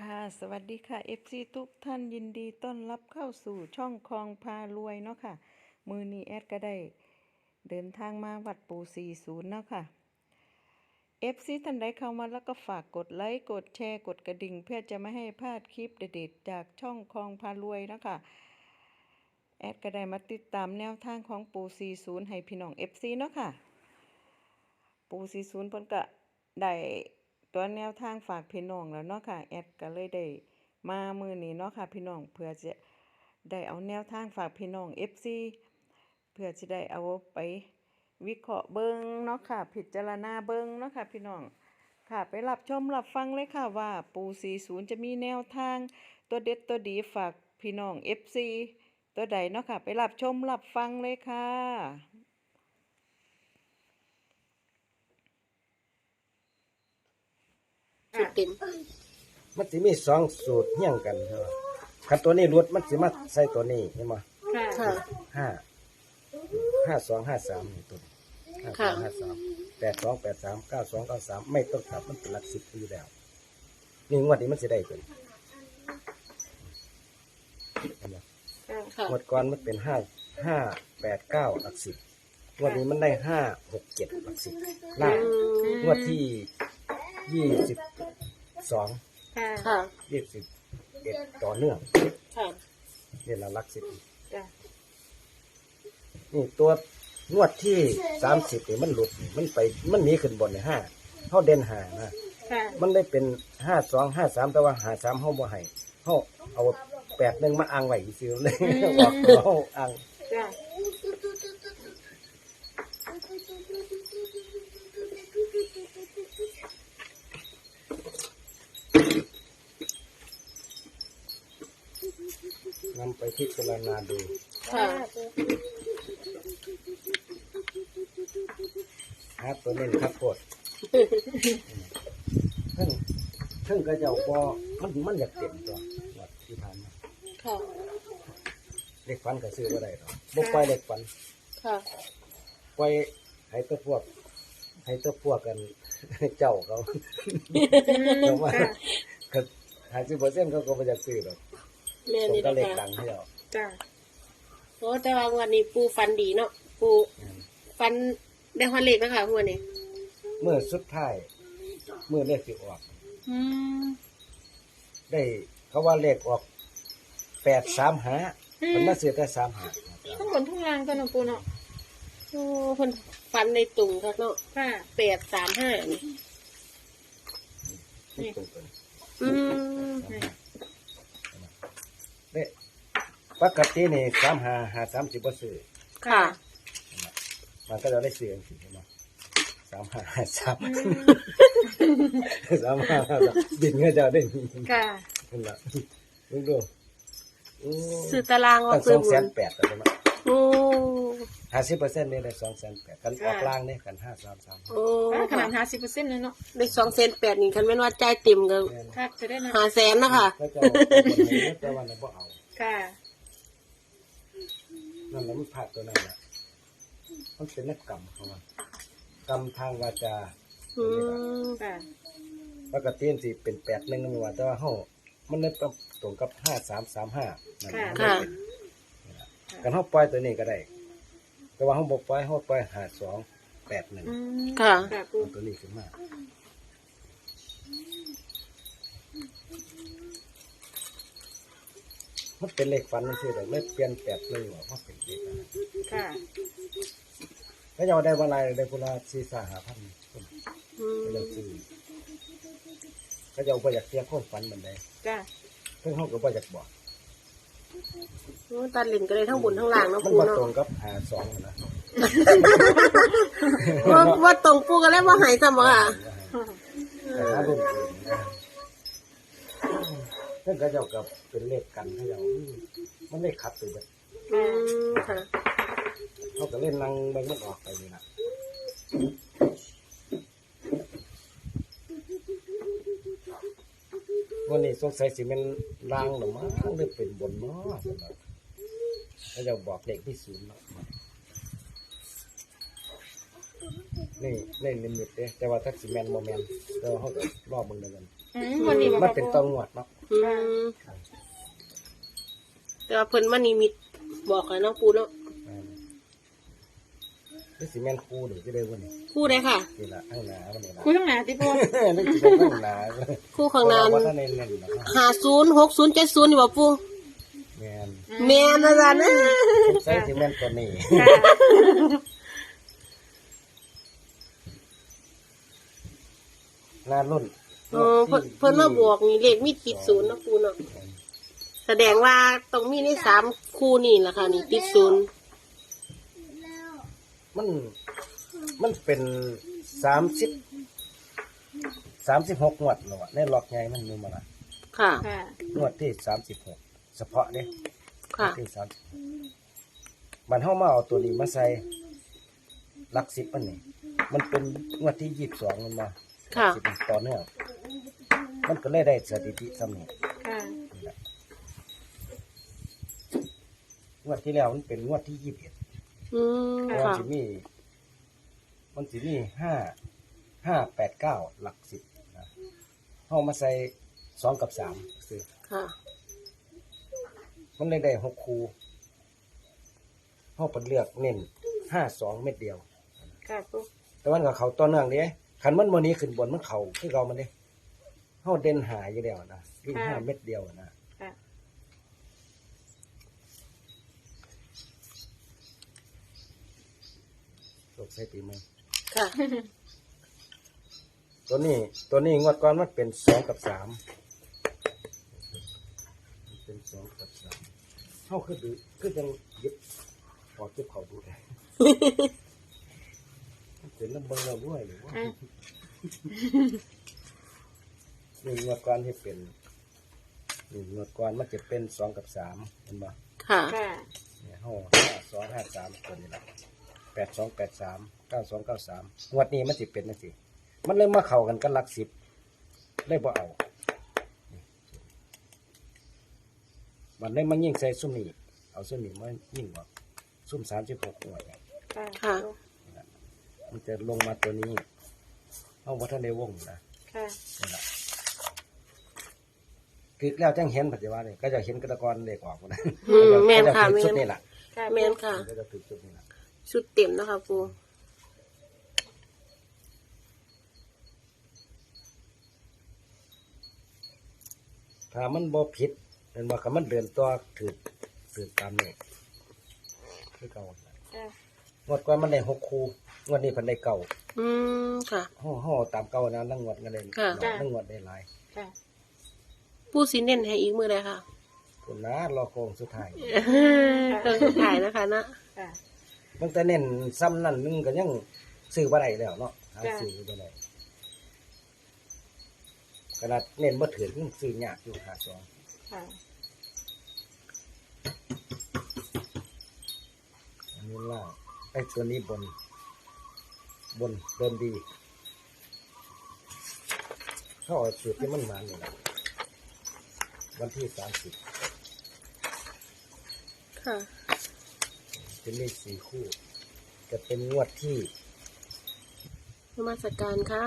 ค่ะสวัสดีค่ะ FC ทุกท่านยินดีต้อนรับเข้าสู่ช่องคลองพารวยเนาะค่ะ มือนี้แอดก็ได้ เดินทางมาวัดปู40เนาะค่ะ FC ท่านใดเข้ามาแล้วก็ฝากกดไลค์กดแชร์กดกระดิ่ง เพื่อจะไม่ให้พลาดคลิปเด็ดๆจากช่องคลองพารวยเนาะค่ะแอดก็ได้มาติดตามแนวทางของปู40ให้พี่น้อง FC เนาะค่ะ ปู40เพิ่นก็ได้ ตัวแนวทางฝากพี่น้องแล้วเนาะค่ะแอดก็เลยได้มามือนี้เนาะค่ะพี่น้องเพื่อจะได้เอาแนวทางฝากพี่น้อง FC เพื่อจะได้เอาไปวิเคราะห์เบิ่งเนาะค่ะ พิจารณาเบิ่งเนาะค่ะพี่น้องค่ะไปรับชมรับฟังเลยค่ะว่าปู40 จะมีแนวทาง ตัวเด็ดตัวดีฝากพี่น้อง FC ตัวใดเนาะค่ะ ไปรับชมรับฟังเลยค่ะ สูตรเต็มมันสิมีสองสูตรเฮี้ยงกันใช่ไหมคันตัวนี้รุดมันสิมาใส่ตัวนี้เห็นไหมค่ะ ห้าห้าสองห้าสามนี่ตัวนี้ห้าสค่ะองห้าสามแปดสองแปดสามเก้าสองเก้าสามไม่ต้องกลับมันเป็นหลักสิบอยู่แล้วนี่งวดนี้มันสิได้ตัวนี้เห็นไหมค่ะ งวดก่อนมันเป็นห้าห้าแปดเก้าหลักสิบงวดนี้มันได้ห้าหกเจ็ดหลักสิบล่างงวดที่ ยี่สิบสองค่ะ ยี่สิบเอ็ดต่อเนื่องค่ะ นี่ละหลักสิบจ้ะ นี่ตัวงวดที่สามสิบนี่มันหลุดมันไปมันหนีขึ้นบนในห้าเขาเด่นหานะ ค่ะ มันได้เป็นห้าสองห้าสามแต่ว่าหาสามเขาบ่ให้เขาเอาแปดหนึ่งมาอ้างไว้ซิวเลยออกเขาอ้าง จ้ะ ไปพิจารณาดู ค่ะหาตัวเล่นครับโคตรเพิ่งเพิ่งก็จะเอาบ่มันมันอยากเต็มตัวงวดที่ผ่านมาค่ะ เล็กฟันก็ซื้อบ่ได้หรอกบ่ปล่อยเล็กฟันค่ะปล่อยให้ตัวพวก ให้ตัวพวกกัน เจ้าเขาแต่ว่าก็หาสิบเปอร์เซ็นต์เขาก็ไม่จะซื้อหรอก แม่ผมนี่ก็นะเล็กคะตังค์ให้เราจ้ะโอ้แต่ว่าวันนี้ปูฟันดีเนาะปูอืมฟันได้ฮอนเล็กนะคะวันนี้เมื่อสุดท้ายเมื่อเลขสิออก อืม ได้เขาว่าเลขออกแปดสามหาอืม มันมาเสียแต่สามหาทั้งบนทั้งล่างก็นะปูเนาะโอ้คนฟันในตุ่งครับเนาะค่ะแปดสามห้านี่ นี่ตรงกันอืม เด้ปกตินี่สามหาหาสามสิบบ่ซื้อค่ะ มันก็จะได้ซื้อจังซี่ใช่ไหมสามหาหาสามสามหาหาสามบินก็จะได้ค่ะนั่นแหละดูดูโอ้ซื้อตารางตั้ว่างสซื้อองบุแสญนแปดแต่ว่าโอ้ ห้าสิบเปอร์เซ็นต์นี่ได้สองแสนแปดกันออกล่างนี่กันห้าสามสามโอ้ขนาดห้าสิบเปอร์เซ็นต์เลยเนาะได้สองเซนแปดนี่คันแม่นว่าจ่ายเต็มก็ค่ะจะได้นะหาแสนนะคะก็จะเอาคนให้แต่วันนั้นบ่เอาค่ะ นั่นแหละมันพลาดตัวนั้นแหละมันเป็นนักกรรมของมันกรรมทางวาจาอืมค่ะ ปกติสิเป็นแปดหนึ่งนี่ว่าแต่ว่าเฮามันเลยต้องตรงกับห้าสามสามห้านั่นแหละค่ะกันเฮาปล่อยตัวนี้ก็ได้ แต่ว่าเฮาบ่ปล่อยเฮาปล่อยห้าสองแปดหนึ่งอืมค่ะ ค่ะปูตัวนี้ขึ้นมามันเป็นเลขฟันมันคือแต่ไม่เปลี่ยนแปดเลยว่ามันเป็นเลขอะไรค่ะแล้วจะเอาได้วันไรได้กุลาสี่สาหาพันคนอืมก็จะซื้อก็จะเอาไปจากเสียข้อฟันมันได้จ้ะเพิ่งเขาก็ไปจากบอกโอ้ ตัดลินก็เลยทั้งบนทั้งล่างเนาะมันปูมาเนาะตรงกับหาสองนะว่าว่าตรงปูกันแล้วว่าหายซ้ำบ่ค่ะแต่หารุ่นอื่นนะเพิ่งก็จะเอากับเป็นเลขกันเขาจะเอามันเลขขัดตัวเบิดอืมค่ะเขาก็เล่นนังเบิ่งมันออกไปนี่นะ วันนี้สงสัยสิเป็นลางหรือมั้งหรือเป็นบนเนาะสำหรับเขาจะบอกเลขที่ศูนย์เนาะนี่นี่ลิมิตเด้แต่ว่าถ้าสิแมนโมแมนแต่ว่าเขาก็รอบมึงเดียวกันอืมวันนี้บ่มันค่ะเป็นปูต้องงวดเนาะอืมแต่ว่าเพิ่นมานิมิตบอกเลยเนาะปูเนาะอืม นี่สิแม่นครูหรือจะได้วันนี้คู่ได้ค่ะนี่ละข้างหน้าวันนี้ละคุยตั้งหนาติปูนี่สิเป็นข้างหน้าคู่ข้างหน้าว่าท่านเน้นเน้นนะครับห้าศูนย์หกศูนย์เจ็ดศูนย์นี่บ่ปูแม่นแม่นอาจารย์นะใส่สิแม่นตัวนี้ค่ะหน้ารุ่นเออเพิ่นเพิ่นมาบอกนี่เลขมีติดศูนย์เนาะปูเนาะแสดงว่าต้องมีในสามคู่นี่แหละค่ะนี่ติดศูนย์ มัน มันเป็นสามสิบสามสิบหกงวดหรอวะในล็อกไงมันมีมาละค่ะ ค่ะ งวดที่สามสิบหกเฉพาะเนี่ยค่ะ ที่สามมันเข้ามาเอาตัวนี้มาใส่หลักสิบมันนี่มันเป็นงวดที่ยี่สิบสองมันมาค่ะ สิบต่อเนื่องมันก็เลยได้สถิติสำนี้ค่ะนี่แหละงวดที่แล้วมันเป็นงวดที่ยี่สิบเอ็ด อืมมันค่ะจะมีมันจะมีห้าห้าแปดเก้าหลักสิบนะเข้ามาใส่สองกับสามซื้อค่ะ มันเลยได้หกคูเข้าไปเลือกเน้นห้าสองเม็ดเดียว ค่ะปูแต่วันกับเขาต้นเนื่องเนี้ยขันมันโมนี้ขึ้นบนมันเขาคือเรามันเด้เข้าเด่นหายอยู่แล้วนะวิ่งห้าเม็ดเดียวนะ ค่ะ ตกใส่ปีมือค่ะ ตัวนี้ตัวนี้งวดก่อนมันเป็นสองกับสามมันเป็นสองกับสามเข้าคือดูคือจังหยิบพอเก็บเขาดูได้มันเป็นน้ำเบิ้งเราด้วยหรือว่าอะนี่งวดก่อนที่เป็นนี่งวดก่อนมันจะเป็นสองกับสามเห็นไหมค่ะค่ะเนี่ยห้าห้าสองห้าสามตัวนี้ละแป ดสองแปดสามเก้าสองเก้าสามงวดนี้มันสิเป็นนังสิมันเลยมาเข้ากันกันหลักสิบเลยบ่เอานี่มันเลยมันยิ่งใส่ซุ่มนี่เอาซุ่มนี่มายิ่งกว่าซุ่มสามสิบหกหน่วยค่ะค่ะ มันจะลงมาตัวนี้เอาวัฒนในวงนะค่ะนี่แหละคือแล้วจังเห็นปัจจุบันนี่ก็จะเห็นกระตะกอนเด็กออกหมดนะอืมแม่นค่ะ ก็จะถือชุดแม่นนี่แหละ ค่ะแม่นค่ะ ก็จะถือชุดนี่แหละ ชุดเต็มนะคะปูถ้ามันบ่ผิดเป็นว่าคำมันเดินตัวถือถือตามนี่คือเก่าค่ะงวดก่อนมันได้หกคูงวดนี้เพันได้เก่าอืมค่ะ ห่อห่อตามเก่านะนั่งงวดกันเลยค่ะนั่งงวดได้หลายค่ะ ปูสีเน้นให้อีกมือเลยค่ะ คุณนะรอโค้งสุดท้ายก็สุดท้ายนะคะนะค่ะ ตั้งแต่เน้นซ้ำนั่นนึงก็ยังซื้อบ่ได้แล้วเนาะหาจ้ะ ซื้อบ่ได้ขนาดเน้นบ่ถือยังซื้อยากอยู่หาสองค่ะอันนี้ล่างไอ้ตัวนี้บน บนเดินดีเข้าเอาสูตรที่มันมาเนี่ยนะวันที่สามสิบค่ะ เป็นเลขสี่คู่ จะเป็นงวดที่นมาสการค่ะ